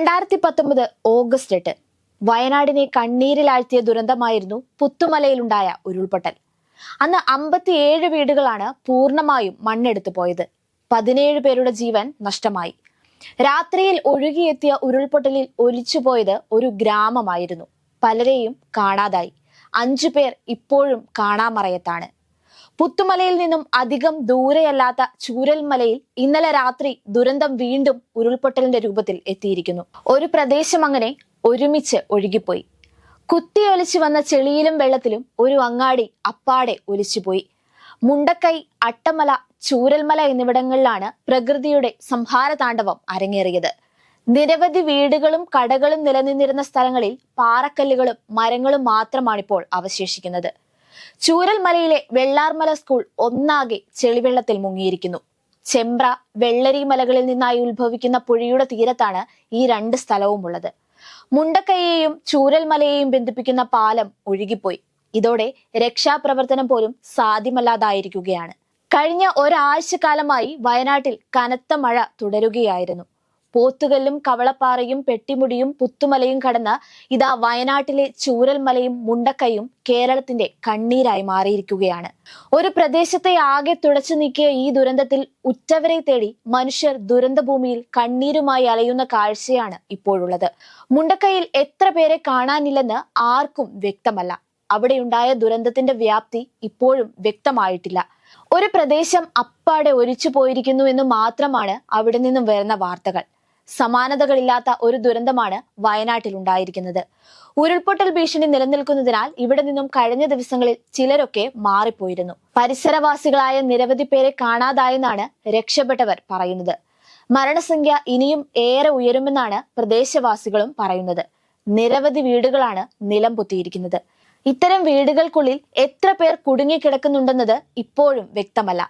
രണ്ടായിരത്തി പത്തൊമ്പത് ഓഗസ്റ്റ് എട്ട് വയനാടിനെ കണ്ണീരിലാഴ്ത്തിയ ദുരന്തമായിരുന്നു പുത്തുമലയിലുണ്ടായ ഉരുൾപൊട്ടൽ. അന്ന് അമ്പത്തിയേഴ് വീടുകളാണ് പൂർണമായും മണ്ണെടുത്തു പോയത്. പതിനേഴ് പേരുടെ ജീവൻ നഷ്ടമായി. രാത്രിയിൽ ഒഴുകിയെത്തിയ ഉരുൾപൊട്ടലിൽ ഒലിച്ചുപോയത് ഒരു ഗ്രാമമായിരുന്നു. പലരെയും കാണാതായി. അഞ്ചു പേർ ഇപ്പോഴും കാണാമറയത്താണ്. പുത്തുമലയിൽ നിന്നും അധികം ദൂരെയല്ലാത്ത ചൂരൽമലയിൽ ഇന്നലെ രാത്രി ദുരന്തം വീണ്ടും ഉരുൾപൊട്ടലിന്റെ രൂപത്തിൽ എത്തിയിരിക്കുന്നു. ഒരു പ്രദേശം അങ്ങനെ ഒരുമിച്ച് ഒഴുകിപ്പോയി. കുത്തിയൊലിച്ചു വന്ന ചെളിയിലും വെള്ളത്തിലും ഒരു അങ്ങാടി അപ്പാടെ ഒലിച്ചുപോയി. മുണ്ടക്കൈ അട്ടമല ചൂരൽമല എന്നിവിടങ്ങളിലാണ് പ്രകൃതിയുടെ സംഹാരതാണ്ഡവം അരങ്ങേറിയത്. നിരവധി വീടുകളും കടകളും നിലനിന്നിരുന്ന സ്ഥലങ്ങളിൽ പാറക്കല്ലുകളും മരങ്ങളും മാത്രമാണിപ്പോൾ അവശേഷിക്കുന്നത്. ചൂരൽമലയിലെ വെള്ളാർമല സ്കൂൾ ഒന്നാകെ ചെളിവെള്ളത്തിൽ മുങ്ങിയിരിക്കുന്നു. ചെമ്പ്ര വെള്ളരി മലകളിൽ നിന്നായി ഉത്ഭവിക്കുന്ന പുഴയുടെ തീരത്താണ് ഈ രണ്ട് സ്ഥലവും ഉള്ളത് മുണ്ടക്കൈയെയും ചൂരൽമലയെയും ബന്ധിപ്പിക്കുന്ന പാലം ഒഴുകിപ്പോയി. ഇതോടെ രക്ഷാപ്രവർത്തനം പോലും സാധ്യമല്ലാതായിരിക്കുകയാണ്. കഴിഞ്ഞ ഒരാഴ്ചക്കാലമായി വയനാട്ടിൽ കനത്ത മഴ തുടരുകയായിരുന്നു. പോത്തുകല്ലും കവളപ്പാറയും പെട്ടിമുടിയും പുത്തുമലയും കടന്ന് ഇതാ വയനാട്ടിലെ ചൂരൽമലയും മുണ്ടക്കയും കേരളത്തിന്റെ കണ്ണീരായി മാറിയിരിക്കുകയാണ്. ഒരു പ്രദേശത്തെ ആകെ തുടച്ചു നീക്കിയ ഈ ദുരന്തത്തിൽ ഉറ്റവരെ തേടി മനുഷ്യർ ദുരന്തഭൂമിയിൽ കണ്ണീരുമായി അലയുന്ന കാഴ്ചയാണ് ഇപ്പോഴുള്ളത്. മുണ്ടക്കയിൽ എത്ര പേരെ കാണാനില്ലെന്ന് ആർക്കും വ്യക്തമല്ല. അവിടെയുണ്ടായ ദുരന്തത്തിന്റെ വ്യാപ്തി ഇപ്പോഴും വ്യക്തമായിട്ടില്ല. ഒരു പ്രദേശം അപ്പാടെ ഒലിച്ചു പോയിരിക്കുന്നു എന്ന് മാത്രമാണ് അവിടെ നിന്നും വരുന്ന വാർത്തകൾ. സമാനതകളില്ലാത്ത ഒരു ദുരന്തമാണ് വയനാട്ടിൽ ഉണ്ടായിരിക്കുന്നത് ഉരുൾപൊട്ടൽ ഭീഷണി നിലനിൽക്കുന്നതിനാൽ ഇവിടെ നിന്നും കഴിഞ്ഞ ദിവസങ്ങളിൽ ചിലരൊക്കെ മാറിപ്പോയിരുന്നു. പരിസരവാസികളായ നിരവധി പേരെ കാണാതായെന്നാണ് രക്ഷപ്പെട്ടവർ പറയുന്നത്. മരണസംഖ്യ ഇനിയും ഏറെ ഉയരുമെന്നാണ് പ്രദേശവാസികളും പറയുന്നത്. നിരവധി വീടുകളാണ് നിലം പൊത്തിയിരിക്കുന്നത്. ഇത്തരം വീടുകൾക്കുള്ളിൽ എത്ര പേർ കുടുങ്ങിക്കിടക്കുന്നുണ്ടെന്നത് ഇപ്പോഴും വ്യക്തമല്ല.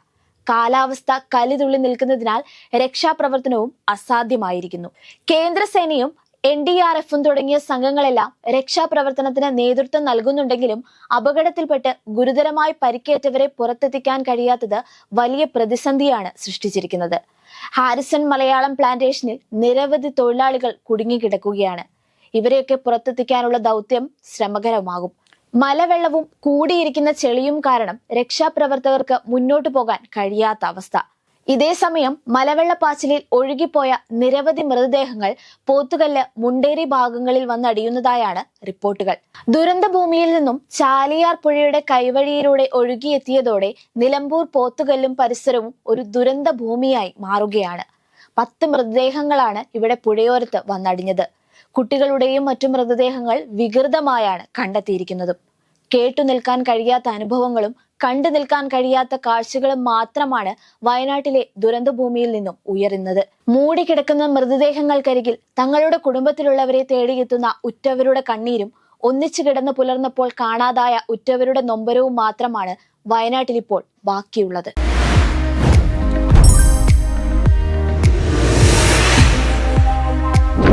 കാലാവസ്ഥ കലിതുള്ളി നിൽക്കുന്നതിനാൽ രക്ഷാപ്രവർത്തനവും അസാധ്യമായിരിക്കുന്നു. കേന്ദ്രസേനയും എൻ ഡി ആർ എഫും തുടങ്ങിയ സംഘങ്ങളെല്ലാം രക്ഷാപ്രവർത്തനത്തിന് നേതൃത്വം നൽകുന്നുണ്ടെങ്കിലും അപകടത്തിൽപ്പെട്ട് ഗുരുതരമായി പരിക്കേറ്റവരെ പുറത്തെത്തിക്കാൻ കഴിയാത്തത് വലിയ പ്രതിസന്ധിയാണ് സൃഷ്ടിച്ചിരിക്കുന്നത്. ഹാരിസൺ മലയാളം പ്ലാന്റേഷനിൽ നിരവധി തൊഴിലാളികൾ കുടുങ്ങിക്കിടക്കുകയാണ്. ഇവരെയൊക്കെ പുറത്തെത്തിക്കാനുള്ള ദൗത്യം ശ്രമകരമാകും. മലവെള്ളവും കൂടിയിരിക്കുന്ന ചെളിയും കാരണം രക്ഷാപ്രവർത്തകർക്ക് മുന്നോട്ടു പോകാൻ കഴിയാത്ത അവസ്ഥ. ഇതേസമയം മലവെള്ളപ്പാച്ചിലിൽ ഒഴുകിപ്പോയ നിരവധി മൃതദേഹങ്ങൾ പോത്തുകല്ല് മുണ്ടേരി ഭാഗങ്ങളിൽ വന്നടിയുന്നതായാണ് റിപ്പോർട്ടുകൾ. ദുരന്ത ഭൂമിയിൽ നിന്നും ചാലിയാർ പുഴയുടെ കൈവഴിയിലൂടെ ഒഴുകിയെത്തിയതോടെ നിലമ്പൂർ പോത്തുകല്ലും പരിസരവും ഒരു ദുരന്ത ഭൂമിയായി മാറുകയാണ്. പത്ത് മൃതദേഹങ്ങളാണ് ഇവിടെ പുഴയോരത്ത് വന്നടിഞ്ഞത്. കുട്ടികളുടെയും മറ്റു മൃതദേഹങ്ങൾ വികൃതമായാണ് കണ്ടെത്തിയിരിക്കുന്നതും. കേട്ടു നിൽക്കാൻ കഴിയാത്ത അനുഭവങ്ങളും കണ്ടു നിൽക്കാൻ കഴിയാത്ത കാഴ്ചകളും മാത്രമാണ് വയനാട്ടിലെ ദുരന്തഭൂമിയിൽ നിന്നും ഉയരുന്നത്. മൂടിക്കിടക്കുന്ന മൃതദേഹങ്ങൾക്കരികിൽ തങ്ങളുടെ കുടുംബത്തിലുള്ളവരെ തേടിയെത്തുന്ന ഉറ്റവരുടെ കണ്ണീരും ഒന്നിച്ചു കിടന്ന് പുലർന്നപ്പോൾ കാണാതായ ഉറ്റവരുടെ നൊമ്പരവും മാത്രമാണ് വയനാട്ടിൽ ഇപ്പോൾ ബാക്കിയുള്ളത്.